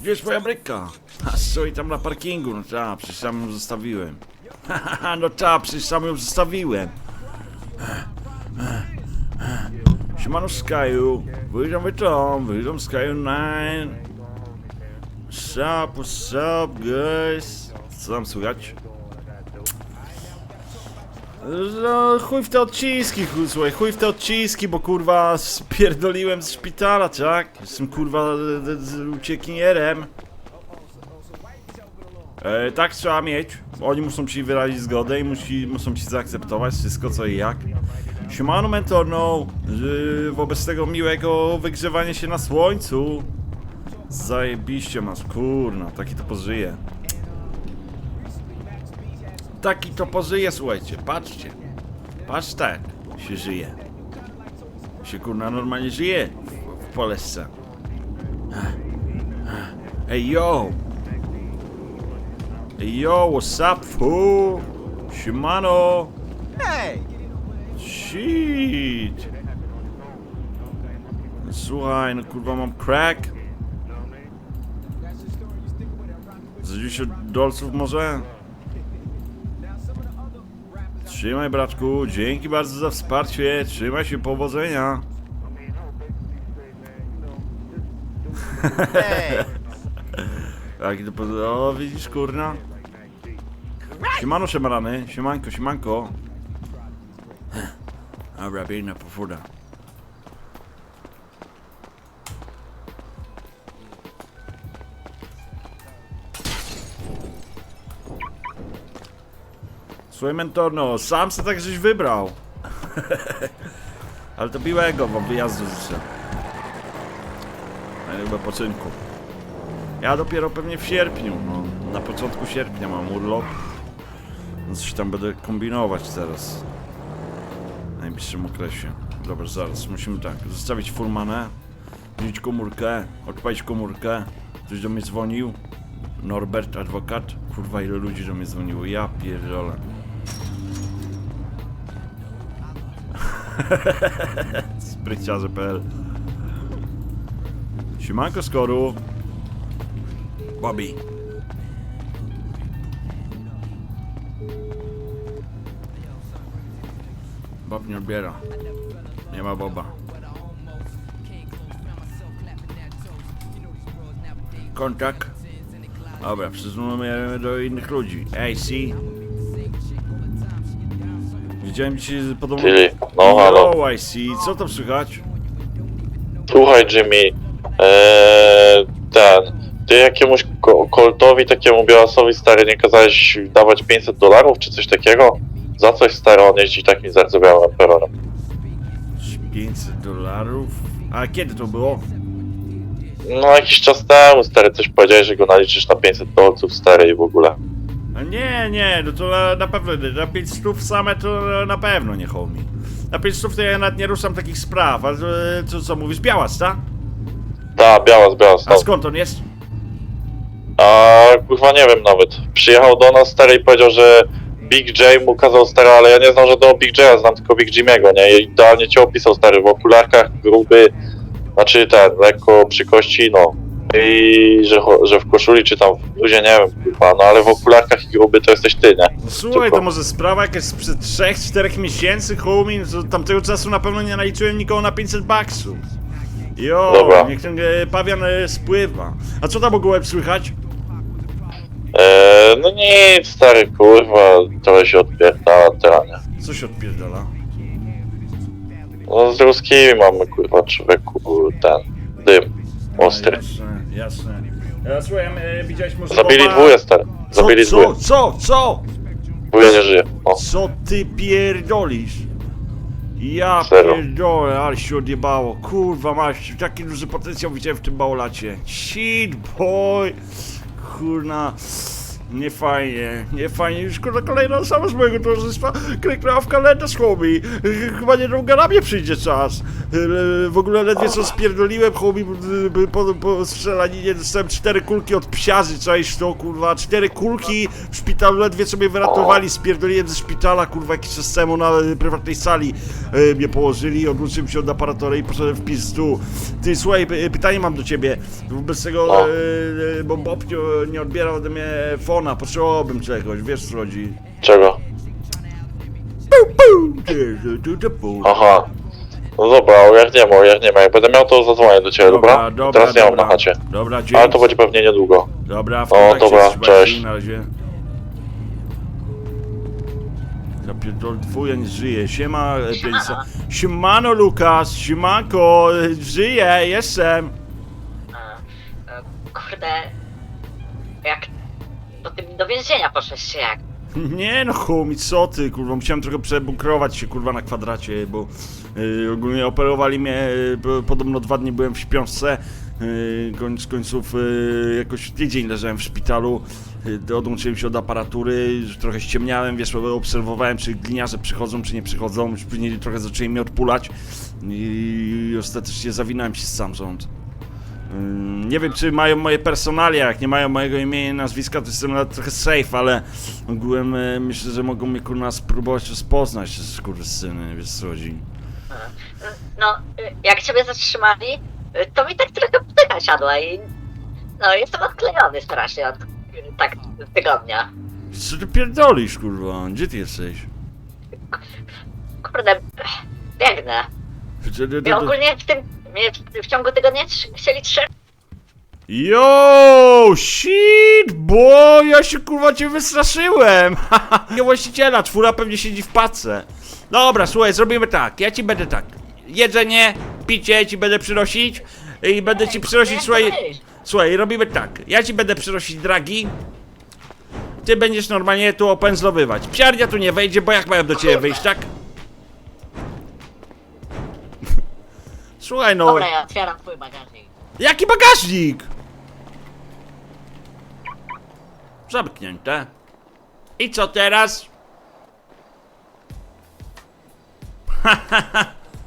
Gdzie jest moja bryka? A stoi tam na parkingu, no ta, przecież sam ją zostawiłem. Haha, no ta, przecież sam ją zostawiłem. Siemano Skyu, wyjdą wy tam, wyjdą Skyu 9. What's up, what's up, guys? Co tam słychać? No, chuj w te odciski, chuj, słuchaj, chuj w te odciski, bo kurwa spierdoliłem z szpitala, tak? Jestem kurwa z- uciekinierem. E, tak trzeba mieć. Oni muszą ci wyrazić zgodę i musi, muszą ci zaakceptować wszystko co i jak. Siemano mentorno, yy, wobec tego miłego wygrzewania się na słońcu. Zajebiście masz, kurna, taki to pożyje. Taki to pożyje, słuchajcie, patrzcie. Patrz tak, się żyje. Się kurna normalnie żyje w, w Polsce. Ej yo! Ej yo, what's up, fool? Siemano! Hey! Shit! Słuchaj, no kurwa mam crack. Za 10 dolców może? Trzymaj bratku, dzięki bardzo za wsparcie, trzymaj się, powodzenia. Tak, to po... O, widzisz, kurna? Siemano, siemarany, siemanko, siemanko. Dobra, biegnę po fuda. Słuchaj, mentorno, sam se tak żeś wybrał. Ale to miłego wam wyjazdu życzę. Na wypoczynku. Ja dopiero pewnie w sierpniu, no. Na początku sierpnia mam urlop. Więc coś tam będę kombinować teraz. W najbliższym okresie. Dobra, zaraz, musimy tak, zostawić furmanę, wziąć komórkę, odpalić komórkę. Ktoś do mnie dzwonił. Norbert, adwokat. Kurwa, ile ludzi do mnie dzwoniło, ja pierdolę. Spryciarze.pl Siemanko Skoru. Bobby. Bob nie odbiera. Nie ma Boba. Kontakt. Dobra, przesunąmy do innych ludzi. See? Widziałem dzisiaj podobno... Czyli, no halo. Yo, I see. Co tam słychać? Słuchaj Jimmy, eee, ten, ty jakiemuś ko- koltowi, takiemu białasowi stary nie kazałeś dawać 500 dolarów czy coś takiego? Za coś stary, on jeździ takim zardzewiałym peronem. 500 dolarów? A kiedy to było? No jakiś czas temu stary, coś powiedziałeś, że go naliczysz na 500 dolców stary i w ogóle. Nie, nie, no to na, na pewno, na 5 stów same to na pewno nie homie. Na 5 stów to ja nawet nie ruszam takich spraw, a e, co, co mówisz, Białas, tak? Ta, białas, białas, A no. skąd on jest? A kurwa nie wiem nawet. Przyjechał do nas stary i powiedział, że Big J mu kazał stary, ale ja nie znam żadnego Big J'a, znam tylko Big Jimmy'ego, nie? I idealnie cię opisał stary, w okularkach, gruby, znaczy ten, lekko przy kości, no. I że, cho- że w koszuli czy tam w bluzie, nie wiem, kurwa, no ale w okularkach i gruby to jesteś ty, nie? No słuchaj, Tylko- to może sprawa jakaś sprzed 3-4 miesięcy, homie, to tamtego czasu na pewno nie naliczyłem nikogo na 500 baksów. Jo, Dobra. niech ten e, pawian e, spływa. A co tam ogółem słychać? Eee, no nic, stary, kurwa, trochę się odpierdala teraz, nie? Co się odpierdala? No z ruskimi mamy, kurwa, człowieku, ten, dym, ostry. Jasne, jasne. Ja słuchaj, e, widziałeś może Zabili Boba? dwóje, stary, Co, zabili co, dwóje. co, co? Dwóje nie żyje, o. Co ty pierdolisz? Ja Zero. pierdolę, ale się odjebało. Kurwa masz, taki duży potencjał widziałem w tym bałolacie. Shit boy! Kurna. Nie fajnie, nie fajnie. Już kurwa kolejna osoba z mojego towarzystwa kryknęła w kalendarz chłopi. Chyba niedługo na mnie przyjdzie czas. E, W ogóle ledwie co spierdoliłem chłopi po, po strzelaninie dostałem cztery kulki od psiarzy, czaisz to kurwa. Cztery kulki w szpitalu ledwie co mnie wyratowali. Spierdoliłem ze szpitala kurwa jakiś czas temu na e, prywatnej sali. E, Mnie położyli, odłączyłem się od aparatu i poszedłem w pizdu. Ty słuchaj, p- pytanie mam do ciebie. Wobec tego, No. e, bo Bob nie- nie odbierał ode mnie fona, potrzebowałbym czegoś, wiesz co chodzi. Czego? Pu, pu, ty, ty, ty, ty, pu. Aha. No dobra, ogarniemy, ogarniemy. Jak będę miał, to zadzwonię do ciebie, dobra? Teraz nie mam na chacie. Dobra, dzięki. Ale to będzie pewnie niedługo. Dobra, w O, kontakcie dobra, trzymaj cześć. się, Na razie. Ja pierdol, dwóje nie żyje. Siema, e, Pielisa. Siemano, Lukas, siemanko, e, żyję, jestem. A, e, Kurde, do, więzienia poszłeś jak? Nie no chumi, co ty, kurwa, musiałem trochę przebunkrować się, kurwa, na kwadracie, bo y, ogólnie operowali mnie, y, bo podobno dwa dni byłem w śpiączce, y, koniec końców y, jakoś tydzień leżałem w szpitalu, y, odłączyłem się od aparatury, trochę ściemniałem, wiesz, obserwowałem, czy gliniarze przychodzą, czy nie przychodzą, później trochę zaczęli mnie odpulać i ostatecznie zawinąłem się z samrząd. Ym, Nie wiem, czy mają moje personalia. Jak nie mają mojego imienia i nazwiska, to jestem nawet trochę safe, ale ogółem e, myślę, że mogą mnie kurwa spróbować rozpoznać, syny, wiesz co chodzi. No, y, jak ciebie zatrzymali, y, to mi tak trochę ptycha siadła i no jestem odklejony strasznie od tak tygodnia. Co ty pierdolisz, kurwa? Gdzie ty jesteś? Kurde, biegnę. I ogólnie w tym, w, w ciągu tygodnia chcieli trzy Yo, shit, bo ja się kurwa cię wystraszyłem. Nie właściciela, czwóra pewnie siedzi w pace. Dobra, słuchaj, zrobimy tak. Ja ci będę tak. Jedzenie, picie ci będę przynosić i będę ci przynosić, słuchaj. Słuchaj, robimy tak. Ja ci będę przynosić dragi. Ty będziesz normalnie tu opędzlowywać. Psiarnia tu nie wejdzie, bo jak mają do ciebie wyjść, tak? Słuchaj, no. Dobra, ja otwieram twój bagażnik. Jaki bagażnik? Zamknięte. I co teraz?